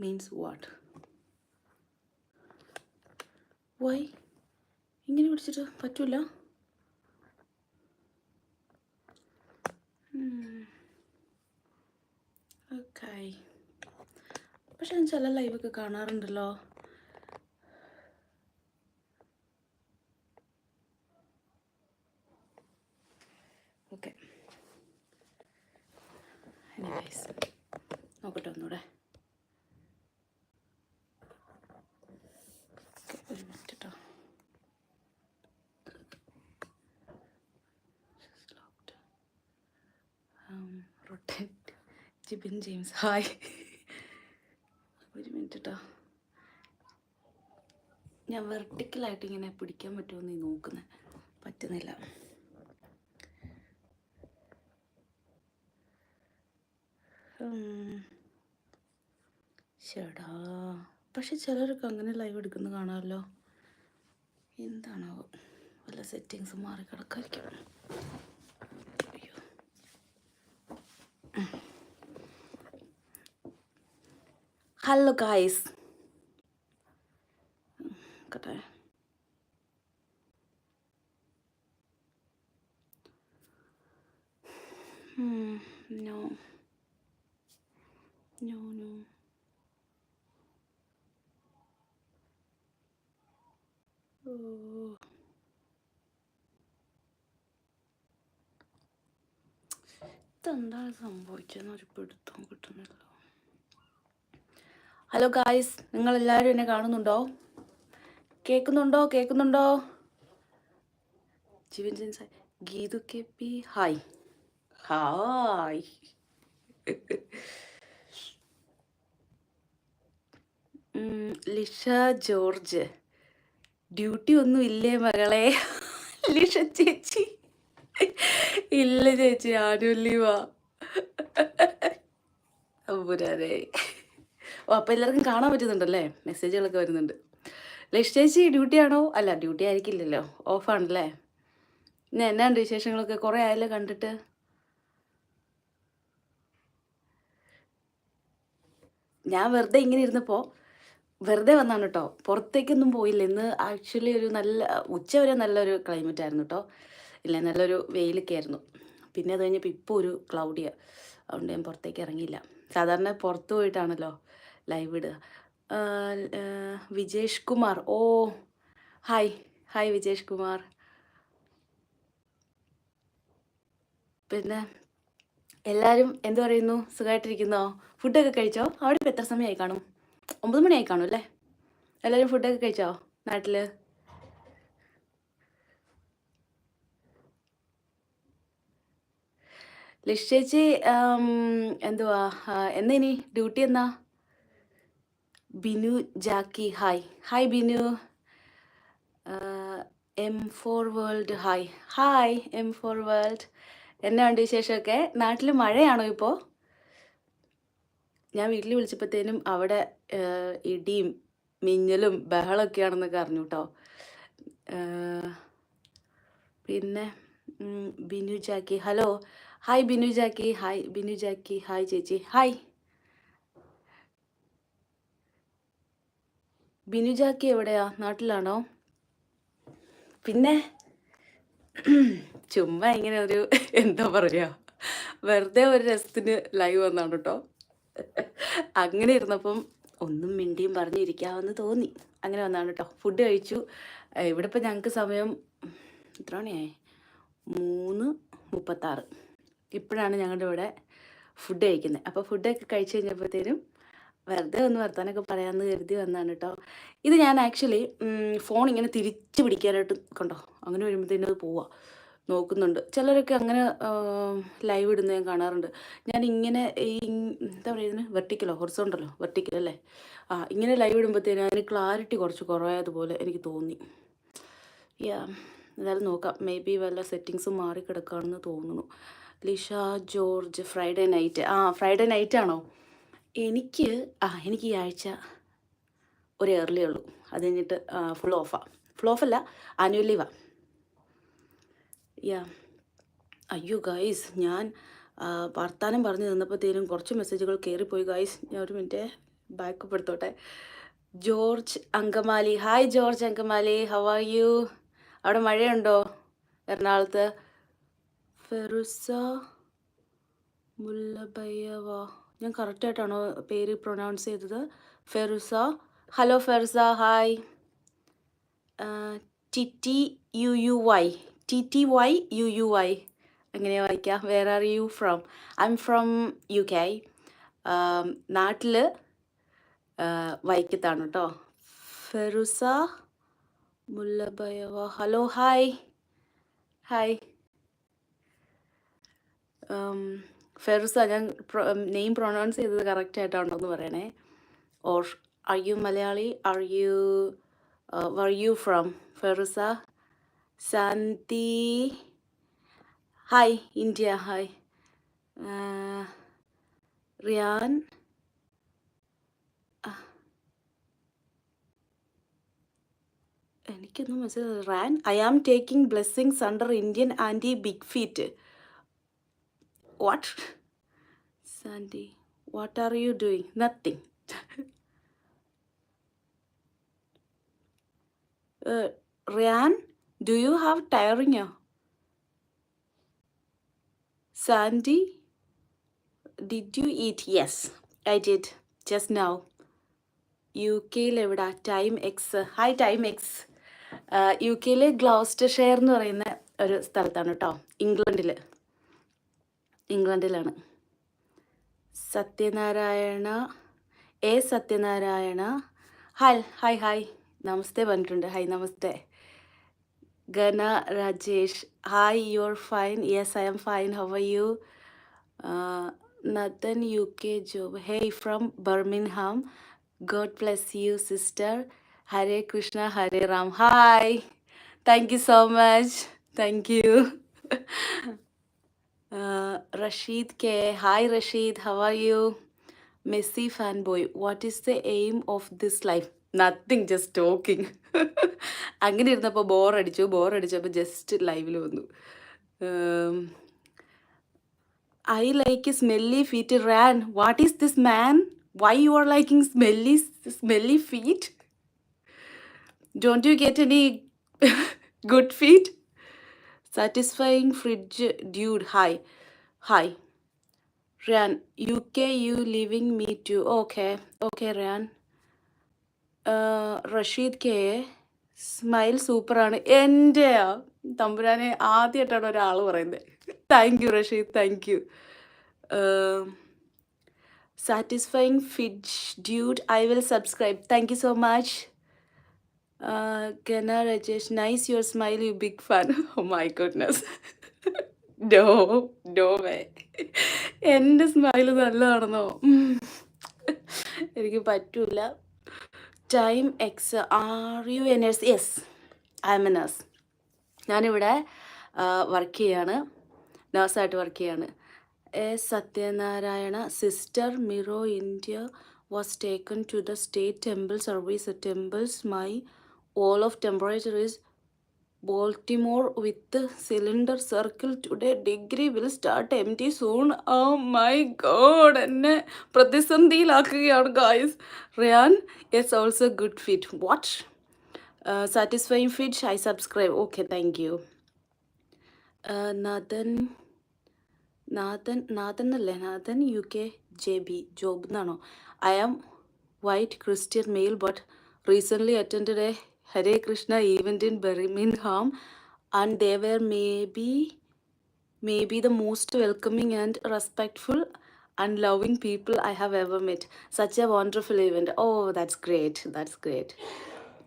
Means what why ഇങ്ങനെ പിടിച്ചിട്ട് പറ്റൂല? ഓക്കെ പക്ഷെ ഞാൻ ചില ലൈവൊക്കെ കാണാറുണ്ടല്ലോ. ഓക്കെ നോക്കട്ടെ ഒന്നുകൂടെ ഓക്കെ ഒരു മിനിറ്റ് കേട്ടോ റൊട്ടേറ്റ് ജിബിൻ ജെയിംസ് ഹായ്. ഒരു മിനിറ്റ് കേട്ടോ ഞാൻ വെർട്ടിക്കലായിട്ട് ഇങ്ങനെ പിടിക്കാൻ പറ്റുമോ നോക്കുന്നത് പറ്റുന്നില്ല. ചേടാ പക്ഷെ ചിലരൊക്കെ അങ്ങനെ ലൈവ് എടുക്കുന്ന കാണാമല്ലോ. എന്താണോ വല്ല സെറ്റിങ്സ് മാറി കിടക്കായിരിക്കും അയ്യോ ഹലോ ഗായ്സ് കട്ടെ നോ നോ നോ ഓ ഇതെന്താണ് സംഭവിച്ചതെന്ന് ഒരു പിടുത്തം കിട്ടുന്നില്ല. ഹലോ ഗായ്സ് നിങ്ങൾ എല്ലാവരും എന്നെ കാണുന്നുണ്ടോ? കേൾക്കുന്നുണ്ടോ? കേൾക്കുന്നുണ്ടോ? Jeevan Jens Geethu K P. Hi hi Lisha George. Duty ഒന്നും ഇല്ലേ മകളെ? ലിഷ ചേച്ചി. ഇല്ല ചേച്ചി ആരും ലീവാ അമ്പുരാനെ. ഓ അപ്പോൾ എല്ലാവർക്കും കാണാൻ പറ്റുന്നുണ്ടല്ലേ? മെസ്സേജുകളൊക്കെ വരുന്നുണ്ട്. ലക്ഷ ചേച്ചി ഡ്യൂട്ടി ആണോ? അല്ല ഡ്യൂട്ടി ആയിരിക്കില്ലല്ലോ. ഓഫാണല്ലേ ഇന്ന് എന്നാണ്ട് വിശേഷങ്ങളൊക്കെ? കുറേ ആയല്ലോ കണ്ടിട്ട്. ഞാൻ വെറുതെ ഇങ്ങനെ ഇരുന്നപ്പോൾ വെറുതെ വന്നാണ് കേട്ടോ പുറത്തേക്കൊന്നും പോയില്ല. ഇന്ന് ആക്ച്വലി ഒരു നല്ല ഉച്ച വരെ നല്ലൊരു ക്ലൈമറ്റ് ആയിരുന്നു കേട്ടോ ഇല്ല നല്ലൊരു വെയിലൊക്കെ ആയിരുന്നു. പിന്നെ അത് കഴിഞ്ഞപ്പോൾ ഇപ്പോൾ ഒരു ക്ലൗഡിയാണ് അതുകൊണ്ട് ഞാൻ പുറത്തേക്ക് ഇറങ്ങിയില്ല. സാധാരണ പുറത്ത് പോയിട്ടാണല്ലോ. ലൈവ് ഇടുക. Vijesh Kumar. Oh hi hi Vijesh Kumar. പിന്നെ എല്ലാവരും എന്ത് പറയുന്നു? സുഖമായിട്ടിരിക്കുന്നോ ഫുഡൊക്കെ കഴിച്ചോ? അവിടെ ഇപ്പോൾ എത്ര സമയമായി കാണും? ഒമ്പത് മണിയായി കാണും അല്ലേ? എല്ലാവരും ഫുഡൊക്കെ കഴിച്ചോ നാട്ടിൽ ലിഷേച്ചി എന്തുവാ? എന്നാ ഇനി? ഡ്യൂട്ടി എന്നാ? Binu Jackie hi hi Binu. M four world hi hi M four world എന്നാ ഉണ്ട് വിശേഷമൊക്കെ? നാട്ടിൽ മഴയാണോ ഇപ്പോൾ ഞാൻ വീട്ടിൽ വിളിച്ചപ്പോഴത്തേനും അവിടെ ഇടിയും മിന്നലും ബഹളമൊക്കെയാണെന്നൊക്കെ അറിഞ്ഞു കേട്ടോ പിന്നെ Binu Jackie. Hello hi Binu Jackie. Hi Binu Jackie. Hi ചേച്ചി. ഹായ് ബിനു ജാക്കി എവിടെയാ? നാട്ടിലാണോ? പിന്നെ? ചുമ്മാ ഇങ്ങനെ ഒരു എന്താ പറയുക വെറുതെ ഒരു രസത്തിന് ലൈവ് വന്നാണ് കേട്ടോ അങ്ങനെ ഇരുന്നപ്പം ഒന്നും മിണ്ടിയും പറഞ്ഞിരിക്കാമെന്ന് തോന്നി. അങ്ങനെ വന്നാണ് കേട്ടോ ഫുഡ് കഴിച്ചു. ഇവിടെ ഇപ്പം ഞങ്ങൾക്ക് സമയം എത്ര മണിയായി? മൂന്ന് മുപ്പത്താറ്. ഇപ്പോഴാണ് ഞങ്ങളുടെ ഇവിടെ ഫുഡ് കഴിക്കുന്നത്. അപ്പോൾ ഫുഡൊക്കെ കഴിച്ച് കഴിഞ്ഞപ്പോഴത്തേനും വെറുതെ ഒന്ന് വർത്താനൊക്കെ പറയാമെന്ന് കരുതി വന്നതാണ് കേട്ടോ ഇത് ഞാൻ ആക്ച്വലി ഫോൺ ഇങ്ങനെ തിരിച്ച് പിടിക്കാനായിട്ട് കണ്ടോ? അങ്ങനെ വരുമ്പോഴത്തേനും അത് പോവാ. നോക്കുന്നുണ്ട്. ചിലരൊക്കെ അങ്ങനെ ലൈവ് ഇടുന്ന ഞാൻ കാണാറുണ്ട്. ഞാൻ ഇങ്ങനെ ഈ എന്താ പറയുന്നത് വെർട്ടിക്കലോ ഹൊറിസോണ്ടല്ലോ വെർട്ടിക്കൽ അല്ലേ? ആ ഇങ്ങനെ ലൈവ് ഇടുമ്പോഴത്തേനും അതിന് ക്ലാരിറ്റി കുറച്ച് കുറവായതുപോലെ എനിക്ക് തോന്നി. യാ എന്തായാലും നോക്കാം. മേ ബി വല്ല സെറ്റിങ്സും മാറി തോന്നുന്നു. ലിഷ ജോർജ് ഫ്രൈഡേ നൈറ്റ് ആ ഫ്രൈഡേ നൈറ്റ് ആണോ? എനിക്ക് ആ എനിക്ക് ഈ ആഴ്ച ഒരു ഏർലി ഉള്ളൂ. അത് കഴിഞ്ഞിട്ട് ഫുൾ ഓഫാണ് ഫുൾ ഓഫല്ല ആനുവൽ ലീവാ യാ അയ്യോ ഗായ്സ് ഞാൻ വർത്താനം പറഞ്ഞു തന്നപ്പോഴത്തേനും കുറച്ച് മെസ്സേജുകൾ കയറിപ്പോയി ഗായ്സ് ഞാൻ ഒരു മിനിറ്റ് ബാക്ക് എടുത്തോട്ടെ. George Angamaly. Hi George Angamaly. How are you അവിടെ മഴയുണ്ടോ? എറണാകുളത്ത്. ഫെറുസ മുല്ലബയ്യവ. ഞാൻ കറക്റ്റായിട്ടാണോ പേര് പ്രൊനൗൺസ് ചെയ്തത്? Ferusa. Hello Ferusa hi. T T U U Y. T T Y U U Y. എങ്ങനെയാണ് വായിക്കാം? Where are you from I'm from U K നാട്ടിൽ വൈക്കത്താണ് കേട്ടോ ഫെറുസ മുല്ലബയവ ഹലോ ഹായ്. ഹായ്. ഫെറുസ ഞാൻ നെയിം പ്രൊനൗൺസ് ചെയ്തത് കറക്റ്റ് ആയിട്ടാണോ എന്ന് പറയണേ or are you Malayali are you where you from Ferusa Shanti hi India hi Ryan എനിക്കൊന്നും message Ran I am taking blessings under Indian aunty big feet what Sandy what are you doing nothing Ryan do you have ടയറിങ്ങോ Sandy did you eat yes I did just now U കെയിൽ എവിടെ? Time X hi time X U കെയിൽ Gloucestershire എന്ന് പറയുന്ന ഒരു സ്ഥലത്താണ് കേട്ടോ ഇംഗ്ലണ്ടിൽ ഇംഗ്ലണ്ടിലാണ്. Satyanarayana A Satyanarayana. Hi hi hi namaste പറഞ്ഞിട്ടുണ്ട്. Hi namaste. Gana Rajesh. Hi you are fine. Yes I'm fine. How are you? Nathan U K job. Hey from Birmingham God bless you sister. Hare Krishna Hare Ram. Hi. Thank you so much. Thank you. Rasheed K hi Rasheed how are you Messi fan boy what is the aim of this life nothing just talking അങ്ങനെ ഇരുന്നപ്പോൾ ബോറടിച്ചു ബോറടിച്ചപ്പോൾ just ലൈവിൽ വന്നു. I like smelly feet Ran what is this man why you are liking smelly smelly feet don't you get any good feet satisfying fridge dude hi hi Ryan U K you living me too okay okay Ryan Rasheed K smile സൂപ്പറാണ് എന്റെ തമ്പുരാനെ ആദ്യമായിട്ടാണ് ഒരാൾ പറയുന്നത്. Thank you Rasheed thank you satisfying fridge dude I will subscribe thank you so much Gana Rajesh nice your smile you big fan oh my goodness doe doe way എന്റെ smile നല്ലതാണെന്നോ? എനിക്ക് പറ്റൂല. Timex are you a nurse yes I'm a nurse ഞാനിവിടെ work ചെയ്യാണ്. നേഴ്സായിട്ട് work ചെയ്യാണ്. A Satyanarayana sister മിറോ India was taken to the state temple service temples my all of temperature is Baltimore with the cylinder circle today. Degree will start empty soon. Oh my god എന്നെ പ്രതിസന്ധിയിലാക്കുകയാണ് guys Ryan it's also good fit what satisfying fit I subscribe okay thank you Nathan Nathan Nathan അല്ലേ? Nathan U K J B job എന്നാണോ? I am white Christian male but recently attend a Hare Krishna event in Birmingham, and they were maybe maybe the most welcoming and respectful and loving people I have ever met. Such a wonderful event. Oh, that's great. That's great.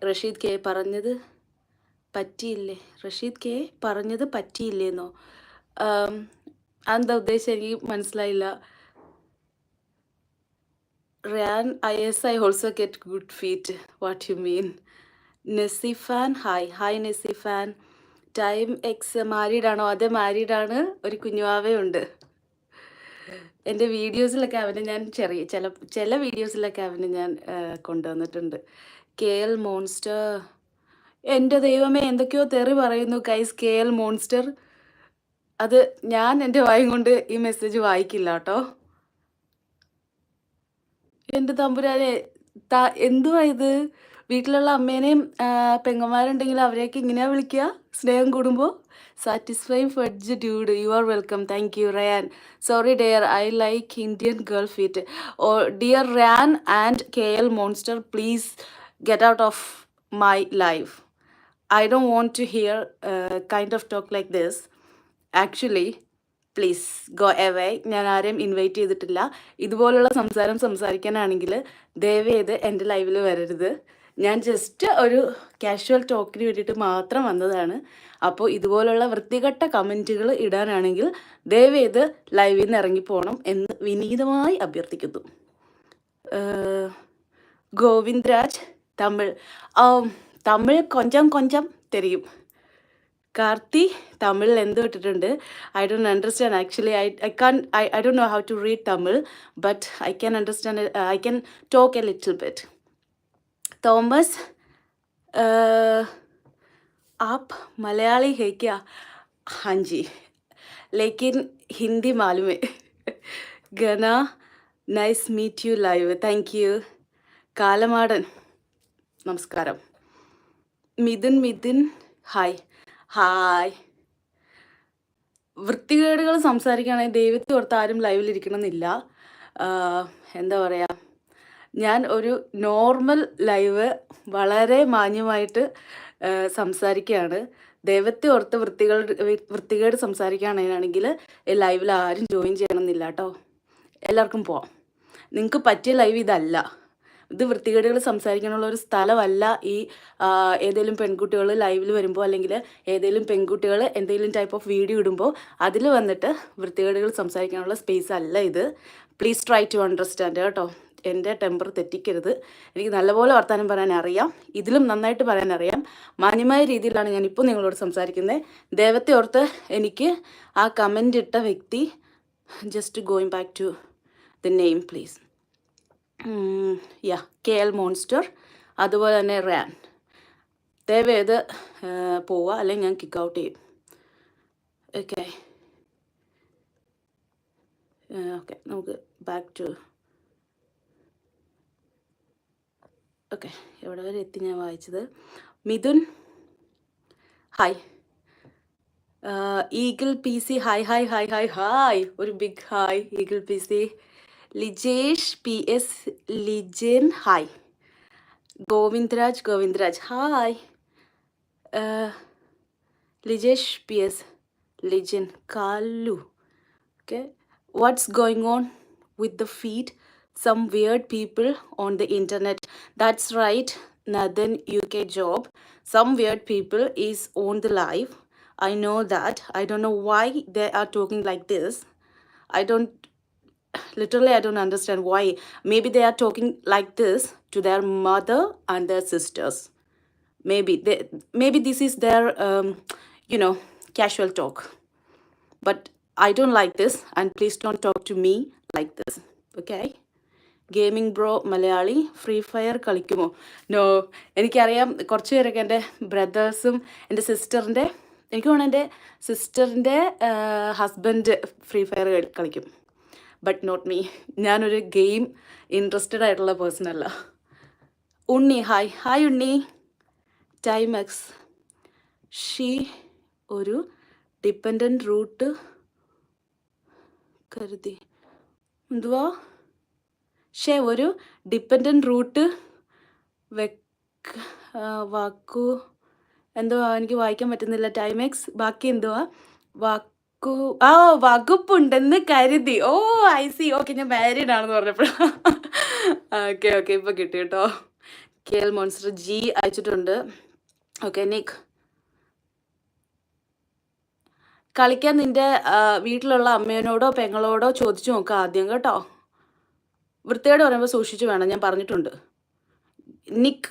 Rasheed K പറഞ്ഞത് പറ്റിയില്ലേ Rasheed K പറഞ്ഞത് പറ്റിയില്ലേന്നോ എന്താ ഉദ്ദേശം എനിക്ക് മനസ്സിലായില്ല Ryan, yes, I also get good feet. What you mean? Nesifan. Hi hi Nasifan. Timex മാരീഡാണോ? അതെ ആണ് ഒരു കുഞ്ഞുവാവേ ഉണ്ട് എന്റെ വീഡിയോസിലൊക്കെ അവനെ ഞാൻ ചെറിയ ചില ചില വീഡിയോസിലൊക്കെ അവനെ ഞാൻ കൊണ്ടുവന്നിട്ടുണ്ട്. കെ എൽ മോൺസ്റ്റർ എന്റെ ദൈവമേ എന്തൊക്കെയോ തെറി പറയുന്നു കൈസ് കെ എൽ മോൺസ്റ്റർ അത് ഞാൻ എന്റെ വായും കൊണ്ട് ഈ മെസ്സേജ് വായിക്കില്ല കേട്ടോ. എന്റെ തമ്പുരാനെ ത എന്തുവാ ഇത്? വീട്ടിലുള്ള അമ്മേനെയും പെങ്ങന്മാരുണ്ടെങ്കിൽ അവരെയൊക്കെ ഇങ്ങനെയാ വിളിക്കുക. സ്നേഹം കൂടുമ്പോൾ. Satisfying fudge dude you are welcome thank you Ryan sorry dear I like Indian girl feet oh dear Ran and K L monster please get out of my life I do want to hear kind of talk like this. Actually please go away ഞാൻ ആരെയും invite ചെയ്തിട്ടില്ല. ഇതുപോലുള്ള സംസാരം സംസാരിക്കാനാണെങ്കിൽ ദയവേത് എന്റെ ലൈവിൽ വരരുത്. ഞാൻ just ഒരു കാഷ്വൽ ടോക്കിന് വേണ്ടിയിട്ട് മാത്രം വന്നതാണ്. അപ്പോൾ ഇതുപോലുള്ള വൃത്തികെട്ട കമന്റുകൾ ഇടാനാണെങ്കിൽ ദയവേത് ലൈവിൽ നിന്ന് ഇറങ്ങിപ്പോകണം എന്ന് വിനീതമായി അഭ്യർത്ഥിക്കുന്നു. ഗോവിന്ദ്രാജ് തമിഴ്. തമിഴ് കൊഞ്ചം കൊഞ്ചം തെരയും. കാർത്തി തമിഴിൽ എന്ത് ഇട്ടിട്ടുണ്ട് I don't understand actually I I can I I don't know how to read Tamil but I can understand I can talk a little bit Thomas app Malayali ഹേക്ക ഹാഞ്ചി ലേക്കിൻ Hindi മാലുമേ. Gana nice meet you live. Thank you. കാലമാടൻ നമസ്കാരം. Mithun Mithun hi. Hi. വൃത്തികേടുകൾ സംസാരിക്കുകയാണെങ്കിൽ ദൈവത്തെ ഓർത്ത് ആരും ലൈവിലിരിക്കണമെന്നില്ല. എന്താ പറയുക ഞാൻ ഒരു നോർമൽ ലൈവ് വളരെ മാന്യമായിട്ട് സംസാരിക്കുകയാണ്. ദൈവത്തെ ഓർത്ത് വൃത്തികൾ വൃത്തികേട് സംസാരിക്കുകയാണെങ്കിൽ ലൈവിൽ ആരും ജോയിൻ ചെയ്യണമെന്നില്ല കേട്ടോ. എല്ലാവർക്കും പോവാം. നിങ്ങൾക്ക് പറ്റിയ ലൈവ് ഇതല്ല. ഇത് വൃത്തികേടുകൾ സംസാരിക്കാനുള്ള ഒരു സ്ഥലമല്ല ഈ ഏതെങ്കിലും പെൺകുട്ടികൾ ലൈവിൽ വരുമ്പോൾ അല്ലെങ്കിൽ ഏതെങ്കിലും പെൺകുട്ടികൾ എന്തെങ്കിലും ടൈപ്പ് ഓഫ് വീഡിയോ ഇടുമ്പോൾ അതിൽ വന്നിട്ട് വൃത്തികേടുകൾ സംസാരിക്കാനുള്ള സ്പേസ് അല്ല ഇത്. പ്ലീസ് ട്രൈ ടു അണ്ടർസ്റ്റാൻഡ് കേട്ടോ. എന്റെ ടെമ്പർ തെറ്റിക്കരുത്. എനിക്ക് നല്ലപോലെ വർത്തമാനം പറയാൻ അറിയാം ഇതിലും നന്നായിട്ട് പറയാൻ അറിയാം മാന്യമായ രീതിയിലാണ് ഞാൻ നിങ്ങളോട് സംസാരിക്കുന്നത്. ദൈവത്തെ ഓർത്ത് എനിക്ക് ആ കമന്റ് ഇട്ട വ്യക്തി just going back to the name please yeah K L monster അതുപോലെ തന്നെ റാൻ ദയവേത് പോവുക. അല്ലെങ്കിൽ ഞാൻ കിക്ക് ഔട്ട് ചെയ്യും. ഓക്കെ ഓക്കെ നമുക്ക് ബാക്ക് ടു ഓക്കെ എവിടെ വരെ എത്തി ഞാൻ വായിച്ചത്? Mithun hi Eagle P C hi hi hi hi hi ഒരു big hi Eagle P C. Lijesh P S Lijan hi Govindraj Govindraj hi Lijesh P S Lijan കാലു okay what's going on with the feed? Some weird people on the internet. That's right, Nathan UK job. Some weird people is on the live. I know that. I don't know why they are talking like this. I don't literally I don't understand why. Maybe they are talking like this to their mother and their sisters. Maybe they maybe this is their um, you know casual talk. but I don't like this and please don't talk to me like this. Okay? Gaming bro Malayali free fire കളിക്കുമോ? No എനിക്കറിയാം കുറച്ച് പേരൊക്കെ എന്റെ ബ്രദേഴ്സും എന്റെ സിസ്റ്ററിന്റെ എനിക്ക് തോന്നുന്നു എന്റെ സിസ്റ്ററിന്റെ husband free fire കളിക്കും. ബട്ട് നോട്ട് മീ ഞാനൊരു ഗെയിം ഇൻട്രസ്റ്റഡ് ആയിട്ടുള്ള പേഴ്സൺ അല്ല. Unni hi hi Unni. Timex she ഒരു ഡിപ്പെൻഡന്റ് റൂട്ട് കരുതി. എന്തുവാ? ഷേ ഒരു ഡിപ്പെൻഡന്റ് റൂട്ട് വെക്ക് വാക്കു എന്തുവാ എനിക്ക് വായിക്കാൻ പറ്റുന്നില്ല. ടൈമെക്സ് ബാക്കി എന്തുവാ? വാക്കു ആ വകുപ്പുണ്ടെന്ന് കരുതി. ഓ ഐ സി ഓക്കെ ഞാൻ മാരീഡ് ആണെന്ന് പറഞ്ഞപ്പോഴാണ് ഓക്കെ ഓക്കെ ഇപ്പോൾ കിട്ടി കേട്ടോ. കെ എൽ മോൺസ്റ്റർ ജി അയച്ചിട്ടുണ്ട്. ഓക്കെ നിക്ക് കളിക്കാൻ നിന്റെ വീട്ടിലുള്ള അമ്മേനോടോ പെങ്ങളോടോ ചോദിച്ചു നോക്കാം ആദ്യം കേട്ടോ. വൃത്തിയോട് പറയുമ്പോൾ സൂക്ഷിച്ചു വേണം. ഞാൻ പറഞ്ഞിട്ടുണ്ട്. നിക്ക്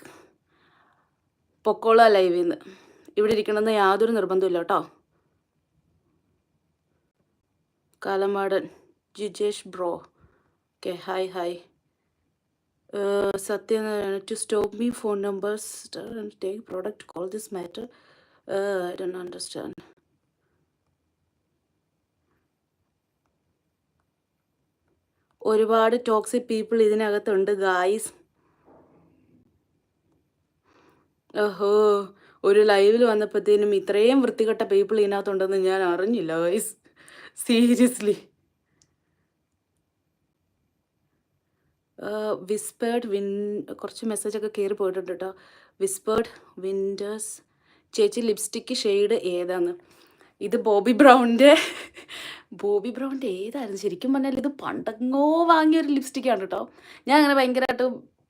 പൊക്കോള ലൈവിൽ നിന്ന് ഇവിടെ ഇരിക്കണമെന്ന് യാതൊരു നിർബന്ധമില്ല കേട്ടോ. കാലമാടൻ Jijesh bro. Okay hi hi Satyanarayana to stop me phone numbers take product call this matter I don't understand ഒരുപാട് ടോക്സിക് പീപ്പിൾ ഇതിനകത്തുണ്ട് ഗായ്സ് ഓഹോ ഒരു ലൈവിൽ വന്നപ്പോഴത്തേനും ഇത്രയും വൃത്തികെട്ട പീപ്പിൾ ഇതിനകത്തുണ്ടെന്ന് ഞാൻ അറിഞ്ഞില്ല ഗൈസ് സീരിയസ്ലി വിസ്പേർഡ് വിൻ കുറച്ച് മെസ്സേജൊക്കെ കയറി പോയിട്ടുണ്ട് കേട്ടോ. വിസ്പേർഡ് വിൻഡേഴ്സ് ചേച്ചി ലിപ്സ്റ്റിക്ക് ഷെയ്ഡ് ഏതാന്ന്? ഇത് ബോബി ബ്രൗണിന്റെ ബോബി ബ്രൗണിന്റെ ഏതായിരുന്നു? ശരിക്കും പറഞ്ഞാൽ ഇത് പണ്ടങ്ങോ വാങ്ങിയ ഒരു ലിപ്സ്റ്റിക്കാണ് കേട്ടോ. ഞാൻ അങ്ങനെ ഭയങ്കരമായിട്ട്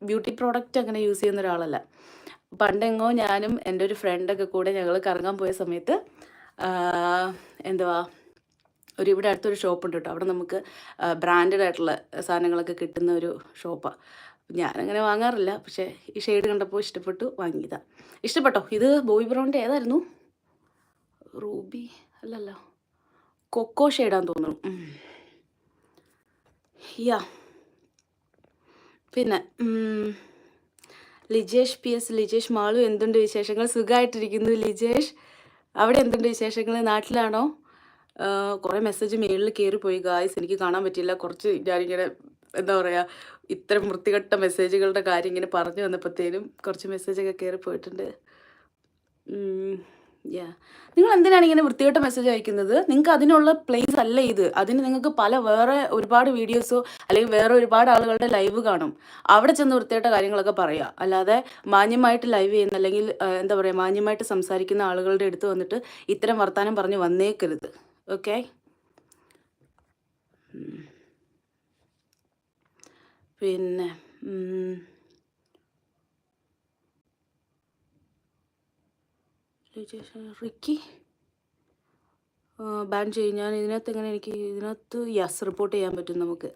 ബ്യൂട്ടി പ്രോഡക്റ്റ് അങ്ങനെ യൂസ് ചെയ്യുന്ന ഒരാളല്ല. പണ്ടെങ്ങോ ഞാനും എന്റെ ഒരു ഫ്രണ്ടൊക്കെ കൂടെ ഞങ്ങൾ കറങ്ങാൻ പോയ സമയത്ത് എന്തുവാ ഒരു ഇവിടെ അടുത്തൊരു ഷോപ്പ് ഉണ്ട് കേട്ടോ. അവിടെ നമുക്ക് ബ്രാൻഡഡ് ആയിട്ടുള്ള സാധനങ്ങളൊക്കെ കിട്ടുന്ന ഒരു ഷോപ്പാണ് ഞാനങ്ങനെ വാങ്ങാറില്ല. പക്ഷേ ഈ ഷെയ്ഡ് കണ്ടപ്പോൾ ഇഷ്ടപ്പെട്ടു വാങ്ങിയതാണ് ഇഷ്ടപ്പെട്ടോ? ഇത് ബോബി ബ്രൗണിന്റെ ഏതായിരുന്നു? റൂബി അല്ലല്ലോ. കൊക്കോ ഷെയ്ഡാന്ന് തോന്നുന്നു. യാ. പിന്നെ ലിജേഷ് പി എസ് ലിജേഷ് മാളു എന്തുണ്ട് വിശേഷങ്ങൾ? സുഖമായിട്ടിരിക്കുന്നു ലിജേഷ്. അവിടെ എന്തുണ്ട് വിശേഷങ്ങൾ? നാട്ടിലാണോ? കുറേ മെസ്സേജ് മെയിലിൽ പോയി ഗായ്സ് എനിക്ക് കാണാൻ പറ്റില്ല കുറച്ച് ഞാനിങ്ങനെ എന്താ പറയുക ഇത്തരം വൃത്തികെട്ട മെസ്സേജുകളുടെ കാര്യം ഇങ്ങനെ പറഞ്ഞു വന്നപ്പോഴത്തേനും കുറച്ച് മെസ്സേജൊക്കെ കയറി പോയിട്ടുണ്ട് നിങ്ങൾ എന്തിനാണ് ഇങ്ങനെ വൃത്തികെട്ട മെസ്സേജ് അയക്കുന്നത്? നിങ്ങൾക്ക് അതിനുള്ള പ്ലേസ് അല്ല ഇത്. അതിന് നിങ്ങൾക്ക് പല വേറെ ഒരുപാട് വീഡിയോസോ അല്ലെങ്കിൽ വേറെ ഒരുപാട് ആളുകളുടെ ലൈവ് കാണും. അവിടെ ചെന്ന് വൃത്തികെട്ട കാര്യങ്ങളൊക്കെ പറയുക അല്ലാതെ മാന്യമായിട്ട് ലൈവ് ചെയ്യുന്ന അല്ലെങ്കിൽ എന്താ പറയുക മാന്യമായിട്ട് സംസാരിക്കുന്ന ആളുകളുടെ അടുത്ത് വന്നിട്ട് ഇത്തരം വർത്തമാനം പറഞ്ഞ് വന്നേക്കരുത്. ഓക്കെ പിന്നെ റിക്കി ബാൻ ചെയ്യും. ഞാൻ ഇതിനകത്ത് എങ്ങനെ എനിക്ക് ഇതിനകത്ത് യെസ് റിപ്പോർട്ട് ചെയ്യാൻ പറ്റും നമുക്ക്.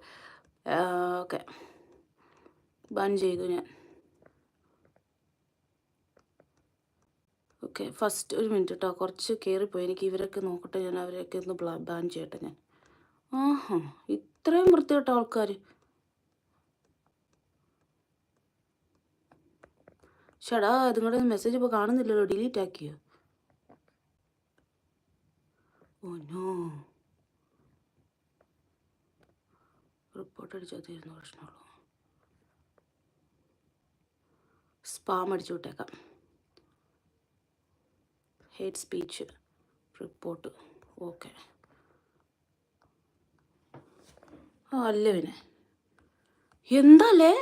ഓക്കെ ബാൻ ചെയ്തു ഞാൻ. ഓക്കെ ഫസ്റ്റ് ഒരു മിനിറ്റ് കേട്ടോ കുറച്ച് കയറിപ്പോയി എനിക്ക് ഇവരൊക്കെ നോക്കട്ടെ. ഞാൻ അവരെയൊക്കെ ഒന്ന് ബാൻ ചെയ്യട്ടെ ഞാൻ. ആഹാ ഇത്രയും വൃത്തികെട്ട ആൾക്കാർ ചേടാ നിങ്ങളുടെ മെസ്സേജ് ഇപ്പോൾ കാണുന്നില്ലല്ലോ. ഡിലീറ്റ് ആക്കിയോ? Oh no. റിപ്പോർട്ട് അടിച്ചാൽ തീരുന്ന പ്രശ്നമുള്ളൂ. സ്പാം അടിച്ചു വിട്ടേക്കാം. Hate speech report. ഓക്കെ. അല്ല പിന്നെ? എന്താല്ലേ?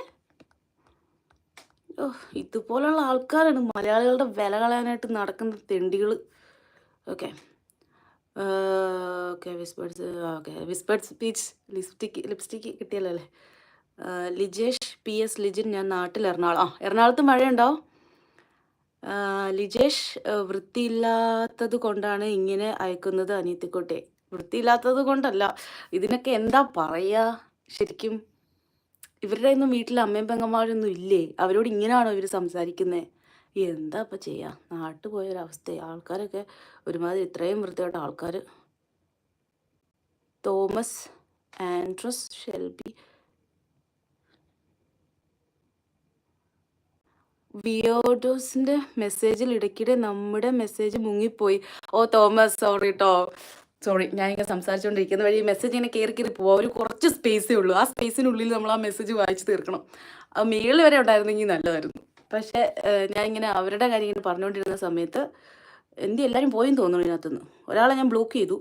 ഇതുപോലുള്ള ആൾക്കാരാണ് മലയാളികളുടെ വില കളയാനായിട്ട് നടക്കുന്ന തെണ്ടികൾ okay. Okay whispered okay whispered speech lipstick lipstick കിട്ടിയല്ലോ അല്ലേ ലിജേഷ് പി എസ് ലിജിൻ ഞാൻ നാട്ടിൽ എറണാകുളം ആ എറണാകുളത്ത് മഴയുണ്ടോ? ലിജേഷ് വൃത്തിയില്ലാത്തത് കൊണ്ടാണ് ഇങ്ങനെ അയക്കുന്നത് അനിയത്തിക്കോട്ടെ. വൃത്തിയില്ലാത്തത് കൊണ്ടല്ല. ഇതിനൊക്കെ എന്താ പറയുക ശരിക്കും ഇവരുടെ ഒന്നും വീട്ടിൽ അമ്മയും പെങ്ങന്മാരൊന്നും ഇല്ലേ? അവരോട് ഇങ്ങനെയാണോ ഇവർ സംസാരിക്കുന്നത് എന്താ ഇപ്പം ചെയ്യുക നാട്ടിൽ പോയൊരവസ്ഥ ആൾക്കാരൊക്കെ ഒരുമാതിരി ഇത്രയും വൃത്തിയായിട്ട് ആൾക്കാർ തോമസ് ആൻഡ്രസ് ഷെൽബി വിയോഡോസിന്റെ മെസ്സേജിൽ ഇടയ്ക്കിടെ നമ്മുടെ മെസ്സേജ് മുങ്ങിപ്പോയി. ഓ തോമസ് സോറി കേട്ടോ സോറി ഞാൻ ഇങ്ങനെ സംസാരിച്ചുകൊണ്ടിരിക്കുന്ന വഴി മെസ്സേജ് ഇങ്ങനെ കയറി കയറി പോവാം. ഒരു കുറച്ച് സ്പേസേ ഉള്ളൂ. ആ സ്പേസിനുള്ളിൽ നമ്മൾ ആ മെസ്സേജ് വായിച്ച് തീർക്കണം. ആ മേളിൽ വരെ ഉണ്ടായിരുന്നെങ്കിൽ നല്ലതായിരുന്നു. പക്ഷേ ഞാൻ ഇങ്ങനെ അവരുടെ കാര്യം ഇങ്ങനെ പറഞ്ഞുകൊണ്ടിരുന്ന സമയത്ത് എന്ത് എല്ലാവരും പോയെന്ന് തോന്നുന്നു ഇതിനകത്തുനിന്ന്. ഒരാളെ ഞാൻ ബ്ലോക്ക് ചെയ്തു.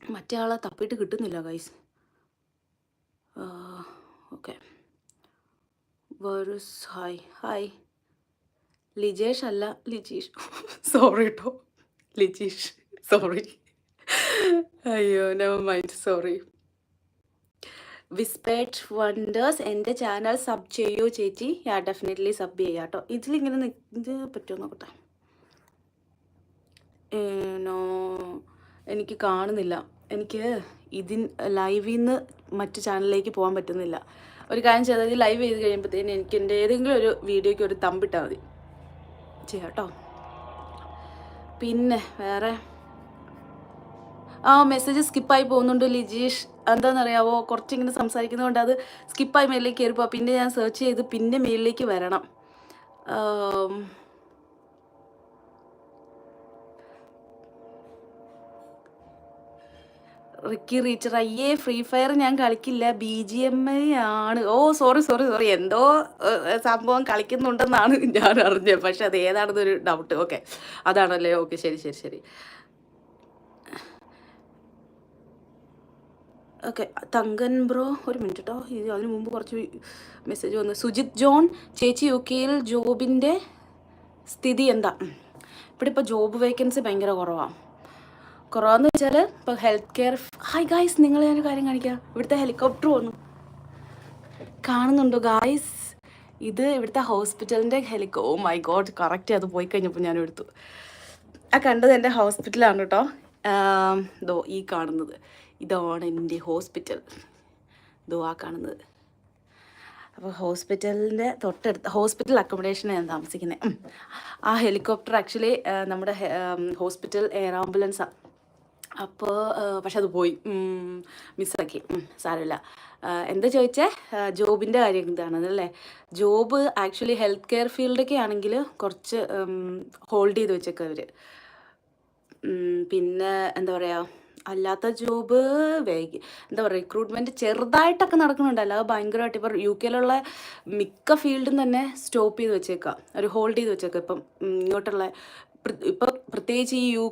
മറ്റേ ആളെ തപ്പിയിട്ട് കിട്ടുന്നില്ല ഗൈസ് ഓക്കെ വേഴ്സ് ഹായ് ഹായ് ലിജേഷ് അല്ല ലിജീഷ്. സോറി കേട്ടോ ലിജീഷ്. സോറി അയ്യോ never mind sorry whispered wonders എന്റെ ചാനൽ സബ് ചെയ്യൂ ചേച്ചി? യാ ഡെഫിനറ്റ്ലി സബ് ചെയ്യാം കേട്ടോ ഇതിലിങ്ങനെ ഇത് പറ്റുമോ നോക്കട്ടെ? നോ എനിക്ക് കാണുന്നില്ല. എനിക്ക് ഇതിൻ ലൈവിൽ നിന്ന് മറ്റു ചാനലിലേക്ക് പോകാൻ പറ്റുന്നില്ല. ഒരു കാര്യം ചെയ്താൽ ലൈവ് ചെയ്ത് കഴിയുമ്പോഴത്തേന് എനിക്ക് എന്റെ ഏതെങ്കിലും ഒരു വീഡിയോയ്ക്ക് ഒരു തമ്പിട്ടാൽ മതി. ചെയ്യാം കേട്ടോ പിന്നെ വേറെ ആ മെസ്സേജ് സ്കിപ്പായി പോകുന്നുണ്ട് ലിജീഷ്. എന്താണെന്നറിയാവോ കുറച്ചിങ്ങനെ സംസാരിക്കുന്നതുകൊണ്ട് അത് സ്കിപ്പായി മേലിലേക്ക് കയറിപ്പോ പിന്നെ ഞാൻ സെർച്ച് ചെയ്ത് പിന്നെ മേലിലേക്ക് വരണം. റിക്കി റീച്ചർ അയ്യേ ഫ്രീ ഫയർ ഞാൻ കളിക്കില്ല. ബി ജി എം ഐ ആണ്. ഓ സോറി സോറി സോറി എന്തോ സംഭവം കളിക്കുന്നുണ്ടെന്നാണ് ഞാൻ അറിഞ്ഞത്. പക്ഷെ അത് ഏതാണെന്നൊരു ഡൗട്ട് ഓക്കെ അതാണല്ലേ? ഓക്കെ ശരി ശരി ശരി. ഓക്കെ തങ്കൻ ബ്രോ ഒരു മിനിറ്റ് കേട്ടോ ഇത് അതിന് മുമ്പ് കുറച്ച് മെസ്സേജ് വന്നു. സുജിത് ജോൺ ചേച്ചി യു കെയിൽ ജോബിന്റെ സ്ഥിതി എന്താ. ഇവിടെ ഇപ്പോൾ ജോബ് വേക്കൻസി ഭയങ്കര കുറവാണ് കുറവാന്ന് വെച്ചാൽ ഇപ്പോൾ ഹെൽത്ത് കെയർ ഹായ് ഗായ്സ് നിങ്ങൾ ഞാനൊരു കാര്യം കാണിക്കാം. ഇവിടുത്തെ ഹെലികോപ്റ്റർ വന്നു. കാണുന്നുണ്ടോ ഗായ്സ് ഇത് ഇവിടുത്തെ ഹോസ്പിറ്റലിന്റെ ഹെലികോ ഓ മൈ ഗോഡ് കറക്റ്റ് അത് പോയി കഴിഞ്ഞപ്പോൾ ഞാൻ എടുത്തു. ആ കണ്ടത് എന്റെ ഹോസ്പിറ്റലാണ് കേട്ടോ ഈ കാണുന്നത്. ഇതാണ് എന്റെ ഹോസ്പിറ്റൽ. ദുവാ കാണുന്നത്. അപ്പോൾ ഹോസ്പിറ്റലിന്റെ തൊട്ടടുത്ത് ഹോസ്പിറ്റൽ അക്കോമഡേഷനാണ് താമസിക്കുന്നത്. ആ ഹെലികോപ്റ്റർ ആക്ച്വലി നമ്മുടെ ഹോസ്പിറ്റൽ എയർ ആംബുലൻസാണ് അപ്പോൾ പക്ഷെ അത് പോയി. മിസ്സാക്കി. സാരമില്ല. എന്താ ചോദിച്ചേ? ജോബിന്റെ കാര്യം ഇതാണെന്നല്ലേ ജോബ് ആക്ച്വലി ഹെൽത്ത് കെയർ ഫീൽഡൊക്കെ ആണെങ്കിൽ കുറച്ച് ഹോൾഡ് ചെയ്ത് വെച്ചേക്കവർ പിന്നെ എന്താ പറയുക അല്ലാത്ത ജോബ് വേഗി എന്താ പറയുക റിക്രൂട്ട്മെന്റ് ചെറുതായിട്ടൊക്കെ നടക്കുന്നുണ്ട് അല്ലാതെ ഭയങ്കരമായിട്ട് ഇപ്പോൾ യു കെയിലുള്ള മിക്ക ഫീൽഡും തന്നെ സ്റ്റോപ്പ് ചെയ്ത് വെച്ചേക്കാം. ഒരു ഹോൾഡ് ചെയ്ത് വെച്ചേക്കാം. ഇപ്പം ഇങ്ങോട്ടുള്ള ഇപ്പോൾ ഇപ്പം പ്രത്യേകിച്ച് ഈ യു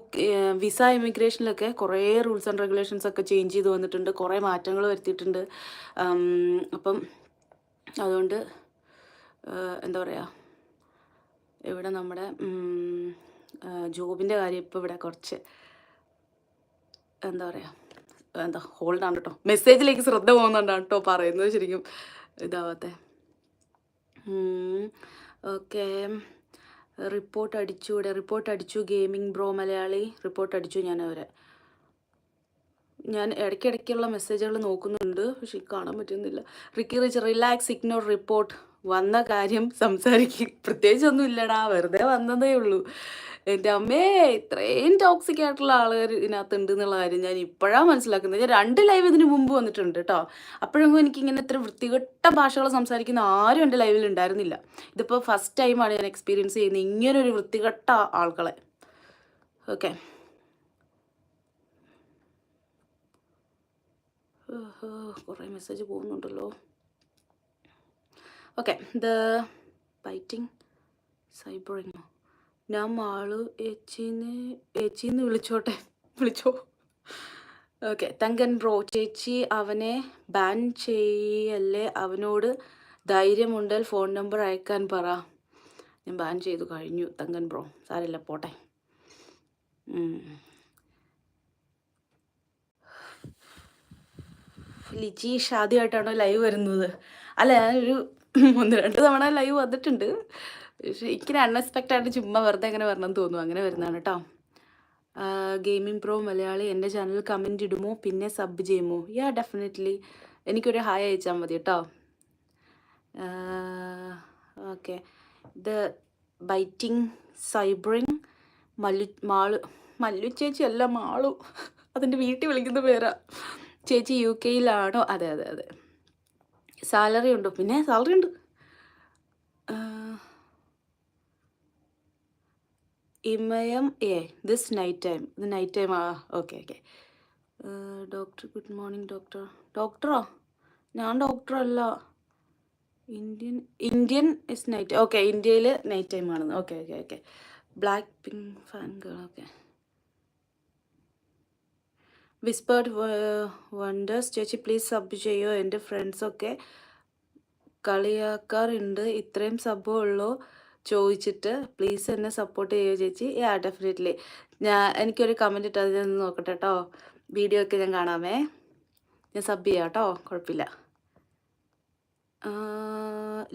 വിസ ഇമിഗ്രേഷനിലൊക്കെ കുറേ റൂൾസ് ആൻഡ് റെഗുലേഷൻസ് ഒക്കെ ചേഞ്ച് ചെയ്ത് വന്നിട്ടുണ്ട്. കുറേ മാറ്റങ്ങൾ വരുത്തിയിട്ടുണ്ട്. അപ്പം അതുകൊണ്ട് എന്താ പറയുക ഇവിടെ നമ്മുടെ ജോബിന്റെ കാര്യം ഇപ്പോൾ ഇവിടെ കുറച്ച് എന്താ പറയുക എന്താ ഹോൾഡാണ് കേട്ടോ മെസ്സേജിലേക്ക് ശ്രദ്ധ പോകുന്നുണ്ടാണ് കേട്ടോ പറയുന്നത് ശരിക്കും ഇതാവാത്തെ. ഓക്കെ. റിപ്പോർട്ട് അടിച്ചു ഇവിടെ റിപ്പോർട്ട് അടിച്ചു ഗെയിമിംഗ് ബ്രോ മലയാളി റിപ്പോർട്ട് അടിച്ചു ഞാൻ അവരെ. ഞാൻ ഇടയ്ക്കിടയ്ക്കുള്ള മെസ്സേജുകൾ നോക്കുന്നുണ്ട് പക്ഷെ കാണാൻ പറ്റുന്നില്ല. Ricky rich relax ignore report വന്ന കാര്യം സംസാരിക്കും പ്രത്യേകിച്ചൊന്നും ഇല്ലടാ വെറുതെ വന്നതേ ഉള്ളൂ. എന്റെ അമ്മേ ഇത്രയും ടോക്സിക് ആയിട്ടുള്ള ആളുകൾ ഇതിനകത്ത് ഉണ്ട് എന്നുള്ള കാര്യം ഞാൻ ഇപ്പോഴാണ് മനസ്സിലാക്കുന്നത്. ഞാൻ രണ്ട് ലൈവ് ഇതിന് മുമ്പ് വന്നിട്ടുണ്ട് കേട്ടോ അപ്പോഴൊന്നും എനിക്ക് ഇങ്ങനെ ഇത്ര വൃത്തികെട്ട ഭാഷകൾ സംസാരിക്കുന്ന ആരും എന്റെ ലൈവിൽ ഉണ്ടായിരുന്നില്ല. ഇതിപ്പോൾ ഫസ്റ്റ് ടൈമാണ് ഞാൻ എക്സ്പീരിയൻസ് ചെയ്യുന്നത് ഇങ്ങനൊരു വൃത്തികെട്ട ആൾക്കളെ. ഓക്കെ കുറേ മെസ്സേജ് പോകുന്നുണ്ടല്ലോ. ഓക്കെ ദ ബൈറ്റിംഗ് സൈബറിങ്ങോ ഞാൻ മാളു ഏച്ചിന്ന് ഏച്ചിന്ന് വിളിച്ചോട്ടെ? വിളിച്ചോ? ഓക്കെ തങ്കൻ ബ്രോ ചേച്ചി അവനെ ബാൻ ചെയ്യല്ലേ? അവനോട് ധൈര്യമുണ്ടൽ ഫോൺ നമ്പർ അയക്കാൻ പറ. ഞാൻ ബാൻ ചെയ്തു കഴിഞ്ഞു തങ്കൻ ബ്രോ. സാരമില്ല പോട്ടെ. ഉം. ലിജീഷ് ആദ്യമായിട്ടാണോ ലൈവ് വരുന്നത്? അല്ല ഞാനൊരു ഒന്ന് രണ്ട് തവണ ലൈവ് വന്നിട്ടുണ്ട്. പക്ഷേ എനിക്കിന് അൺഎക്സ്പെക്റ്റ് ആയിട്ട് ചുമ്മാ വെറുതെ അങ്ങനെ വരണമെന്ന് തോന്നുന്നു. അങ്ങനെ വരുന്നതാണ് കേട്ടോ. ഗെയിമിംഗ് പ്രോ മലയാളി എന്റെ ചാനൽ കമന്റ് ഇടുമോ? പിന്നെ സബ് ചെയ്യുമോ? യാ ഡെഫിനറ്റ്ലി എനിക്കൊരു ഹായ് അയച്ചാൽ മതി കേട്ടോ. ഓക്കെ ഇത് ബൈറ്റിംഗ് സൈബറിങ് മല്ലു മാളു മല്ലു ചേച്ചി അല്ല മാളു. അതിന്റെ വീട്ടിൽ വിളിക്കുന്ന പേരാ. ചേച്ചി യു കെയിലാണോ അതെ അതെ അതെ. സാലറി ഉണ്ടോ? പിന്നെ സാലറി ഉണ്ട്. ഇമയം എ ദിസ് നൈറ്റ് ടൈം ഇത് നൈറ്റ് ടൈം ആ okay okay doctor good morning doctor ഡോക്ടറോ ഞാൻ ഡോക്ടറല്ല Indian Indian is night okay ഇന്ത്യയിൽ നൈറ്റ് ടൈം ആണ് okay okay okay Blackpink fan girl okay whispered wonders ചേച്ചി പ്ലീസ് സബ് ചെയ്യോ? എന്റെ ഫ്രണ്ട്സൊക്കെ കളിയാക്കാറുണ്ട്. ഇത്രയും സബ്ബേ ഉള്ളൂ. ചോദിച്ചിട്ട് പ്ലീസ് എന്നെ സപ്പോർട്ട് ചെയ്യുമോ ചേച്ചി? യാ ഡെഫിനറ്റ്ലി ഞാൻ എനിക്കൊരു കമന്റ് ഇട്ട് ഞാൻ നിന്ന് നോക്കട്ടെ കേട്ടോ വീഡിയോ ഒക്കെ ഞാൻ കാണാമേ. ഞാൻ സബ് ചെയ്യാം കേട്ടോ കുഴപ്പമില്ല.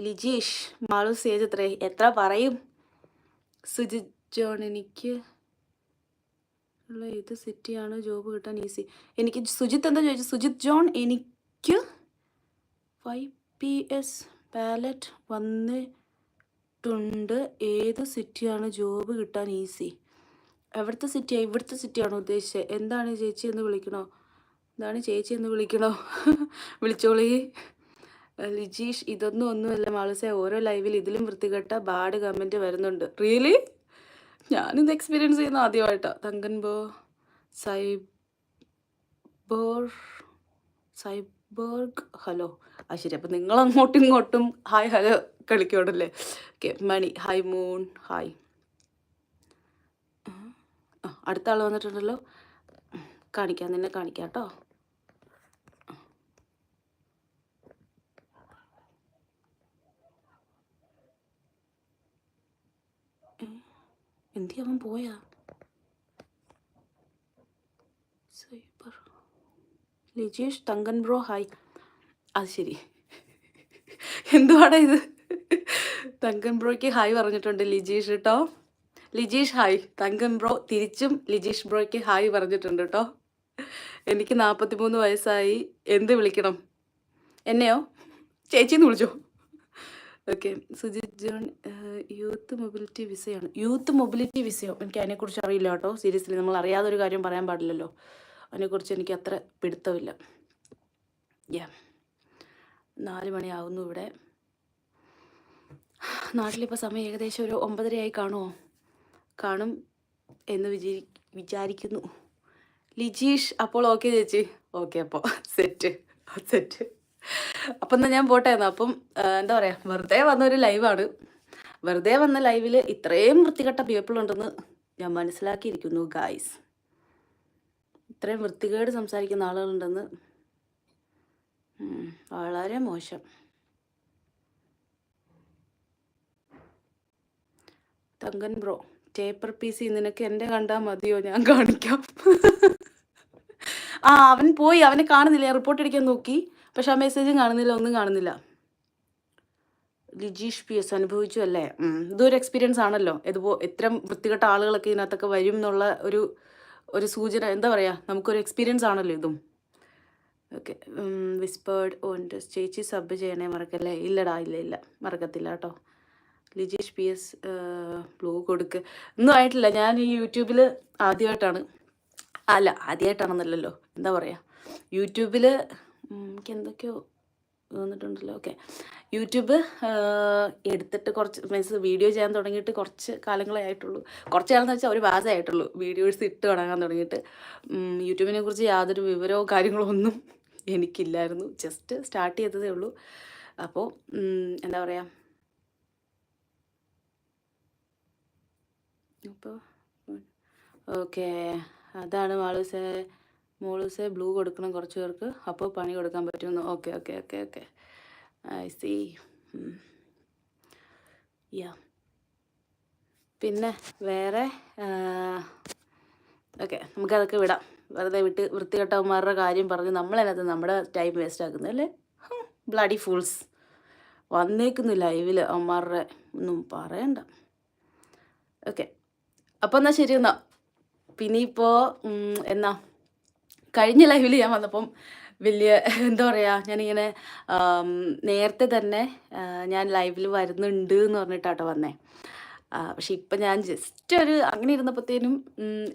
ലിജീഷ് മാളു സേജ് എത്ര എത്ര പറയും? സുജിത് ജോൺ എനിക്ക് ഉള്ള ഏത് സിറ്റിയാണ് ജോബ് കിട്ടാൻ ഈസി. എനിക്ക് സുജിത്ത് എന്താ ചോദിച്ചത് സുജിത് ജോൺ എനിക്ക് ഫൈവ് പി എസ് പാലറ്റ് വന്നിട്ടുണ്ട്. ഏത് സിറ്റിയാണ് ജോബ് കിട്ടാൻ ഈസി? എവിടുത്തെ സിറ്റിയാണ് ഇവിടുത്തെ സിറ്റിയാണോ ഉദ്ദേശിച്ചത് എന്താണ് ചേച്ചി എന്ന് വിളിക്കണോ? എന്താണ് ചേച്ചി എന്ന് വിളിക്കണോ? വിളിച്ചോളി. ലിജീഷ് ഇതൊന്നും ഒന്നുമല്ല മാളസെ. ഓരോ ലൈവിൽ ഇതിലും വൃത്തികെട്ട ബാഡ് കമന്റ് വരുന്നുണ്ട്. റിയലി? ഞാനിത് എക്സ്പീരിയൻസ് ചെയ്യുന്ന ആദ്യമായിട്ടാണ് തങ്കൻ ബോ സൈബോർഗ് സൈബർ ഹലോ. ആ ശരി. അപ്പം നിങ്ങൾ അങ്ങോട്ടും ഇങ്ങോട്ടും hi hello കളിക്കോടല്ലേ okay Mani. Hi moon hi ആ അടുത്ത ആൾ വന്നിട്ടുണ്ടല്ലോ. കാണിക്കാം നിന്നെ കാണിക്കാം കേട്ടോ. എന്തി അവൻ പോയാ cyber Lijesh Thankan bro hi അത് ശരി。എന്തുവാടാ ഇത് തങ്കൻ ബ്രോയ്ക്ക് ഹായ് പറഞ്ഞിട്ടുണ്ട് ലിജീഷ് കേട്ടോ ലിജീഷ് ഹായ് തങ്കൻ ബ്രോ തിരിച്ചും ലിജീഷ് ബ്രോയ്ക്ക് ഹായ് പറഞ്ഞിട്ടുണ്ട് കേട്ടോ എനിക്ക് നാൽപ്പത്തി മൂന്ന് വയസ്സായി. എന്ത് വിളിക്കണം? എന്നെയോ? ചേച്ചിന്ന് വിളിച്ചോ? Okay. Sujith John youth mobility വിസയാണ്. Youth mobility വിസയോ? എനിക്ക് അതിനെക്കുറിച്ച് അറിയില്ല കേട്ടോ. സീരിയസ്ലി നമ്മൾ അറിയാതൊരു കാര്യം പറയാൻ പാടില്ലല്ലോ. അതിനെക്കുറിച്ച് എനിക്ക് അത്ര പിടുത്തമില്ല. യാ. നാല് മണിയാവുന്നു ഇവിടെ. നാട്ടിലിപ്പോൾ സമയം ഏകദേശം ഒരു ഒമ്പതരയായി കാണുമോ കാണും എന്ന് വിചാരി വിചാരിക്കുന്നു. ലിജീഷ് അപ്പോൾ ഓക്കെ ചേച്ചി. ഓക്കെ അപ്പോൾ സെറ്റ്. സെറ്റ്. അപ്പം എന്നാൽ ഞാൻ പോട്ടെ എന്നാൽ അപ്പം എന്താ പറയുക വെറുതെ വന്നൊരു ലൈവാണ്. വെറുതെ വന്ന ലൈവിൽ ഇത്രയും വൃത്തികെട്ട പീപ്പിൾ ഉണ്ടെന്ന് ഞാൻ മനസ്സിലാക്കിയിരിക്കുന്നു ഗായ്സ് ഇത്രയും വൃത്തികേട് സംസാരിക്കുന്ന ആളുകളുണ്ടെന്ന് വളരെ മോശം. തങ്കൻ ബ്രോ ടേപ്പർ പീസ് നിനക്ക് എന്റെ കണ്ടാൽ മതിയോ? ഞാൻ കാണിക്കാം. ആ അവൻ പോയി അവനെ കാണുന്നില്ല. റിപ്പോർട്ട് അടിക്കാൻ നോക്കി. പക്ഷെ ആ മെസ്സേജും കാണുന്നില്ല ഒന്നും കാണുന്നില്ല. ലിജീഷ് പി എസ് അനുഭവിച്ചു അല്ലേ? ഇതൊരു എക്സ്പീരിയൻസ് ആണല്ലോ. ഇതുപോ ഇത്തരം വൃത്തികെട്ട ആളുകളൊക്കെ ഇതിനകത്തൊക്കെ വരും എന്നുള്ള ഒരു ഒരു സൂചന എന്താ പറയുക നമുക്കൊരു എക്സ്പീരിയൻസ് ആണല്ലോ ഇതും. ഓക്കെ വിസ്പേർഡ് ഓണ്ട് ചേച്ചി സബ് ചെയ്യണേ മറക്കല്ലേ? ഇല്ലടാ ഇല്ല ഇല്ല. മറക്കത്തില്ല കേട്ടോ. ലിജീഷ് പി എസ് ബ്ലൂ കൊടുക്ക്. ഒന്നും ആയിട്ടില്ല. ഞാൻ ഈ യൂട്യൂബിൽ ആദ്യമായിട്ടാണ്. അല്ല ആദ്യമായിട്ടാണെന്നല്ലല്ലോ. എന്താ പറയുക യൂട്യൂബിൽ എനിക്ക് എന്തൊക്കെയോ വന്നിട്ടുണ്ടല്ലോ. ഓക്കെ യൂട്യൂബ് എടുത്തിട്ട് കുറച്ച് മീൻസ് വീഡിയോ ചെയ്യാൻ തുടങ്ങിയിട്ട് കുറച്ച് കാലങ്ങളെ ആയിട്ടുള്ളൂ. കുറച്ച് കാലം എന്ന് വെച്ചാൽ ഒരു മാസമായിട്ടുള്ളൂ വീഡിയോസ് ഇട്ട് തുടങ്ങാൻ തുടങ്ങിയിട്ട്. യൂട്യൂബിനെ കുറിച്ച് യാതൊരു വിവരമോ കാര്യങ്ങളോ ഒന്നും എനിക്കില്ലായിരുന്നു. ജസ്റ്റ് സ്റ്റാർട്ട് ചെയ്തതേ ഉള്ളൂ. അപ്പോൾ എന്താ പറയുക അപ്പോൾ ഓക്കെ അതാണ് മാളൂസേ മോളൂസേ ബ്ലൂ കൊടുക്കണം കുറച്ച് പേർക്ക്. അപ്പോൾ പണി കൊടുക്കാൻ പറ്റുമെന്ന്. Okay okay okay okay. I see yeah പിന്നെ വേറെ ഓക്കെ നമുക്കതൊക്കെ വിടാം. വെറുതെ വിട്ട് വൃത്തികെട്ടവന്മാരുടെ കാര്യം പറഞ്ഞ് നമ്മളതിനകത്ത് നമ്മുടെ ടൈം വേസ്റ്റ് ആക്കുന്നത് അല്ലേ? ബ്ലഡി ഫൂൾസ് വന്നേക്കുന്നു ലൈവിൽ അമ്മാരുടെ ഒന്നും പറയണ്ട. ഓക്കെ. അപ്പോൾ എന്നാൽ ശരി എന്നാൽ പിന്നെ ഇപ്പോൾ എന്നാ? കഴിഞ്ഞ ലൈവിൽ ഞാൻ വന്നപ്പം വലിയ എന്താ പറയുക ഞാനിങ്ങനെ നേരത്തെ തന്നെ ഞാൻ ലൈവിൽ വരുന്നുണ്ട് എന്ന് പറഞ്ഞിട്ടാട്ടോ വന്നേ. പക്ഷെ ഇപ്പം ഞാൻ ജസ്റ്റ് ഒരു അങ്ങനെ ഇരുന്നപ്പോഴത്തേനും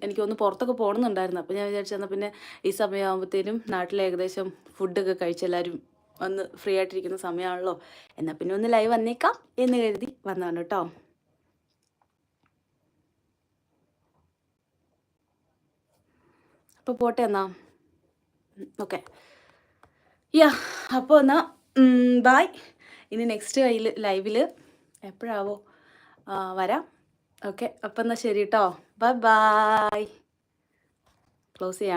എനിക്കൊന്ന് പുറത്തൊക്കെ പോകണമെന്നുണ്ടായിരുന്നു അപ്പം ഞാൻ വിചാരിച്ചു എന്നാൽ പിന്നെ ഈ സമയമാകുമ്പോഴത്തേനും നാട്ടിൽ ഏകദേശം ഫുഡൊക്കെ കഴിച്ചെല്ലാവരും ഒന്ന് ഫ്രീ ആയിട്ടിരിക്കുന്ന സമയമാണല്ലോ എന്നാൽ പിന്നെ ഒന്ന് ലൈവ് വന്നേക്കാം എന്ന് കരുതി വന്നതാണ് കേട്ടോ അപ്പോൾ പോട്ടെ എന്നാ. ഓക്കെ യാ അപ്പോൾ എന്നാൽ ബായ് ഇനി നെക്സ്റ്റ് കയ്യിൽ ലൈവിൽ എപ്പോഴാവോ വരാം. ഓക്കെ അപ്പം എന്നാൽ ശരി കേട്ടോ ബൈ ബായ് ക്ലോസ് ചെയ്യാണ്.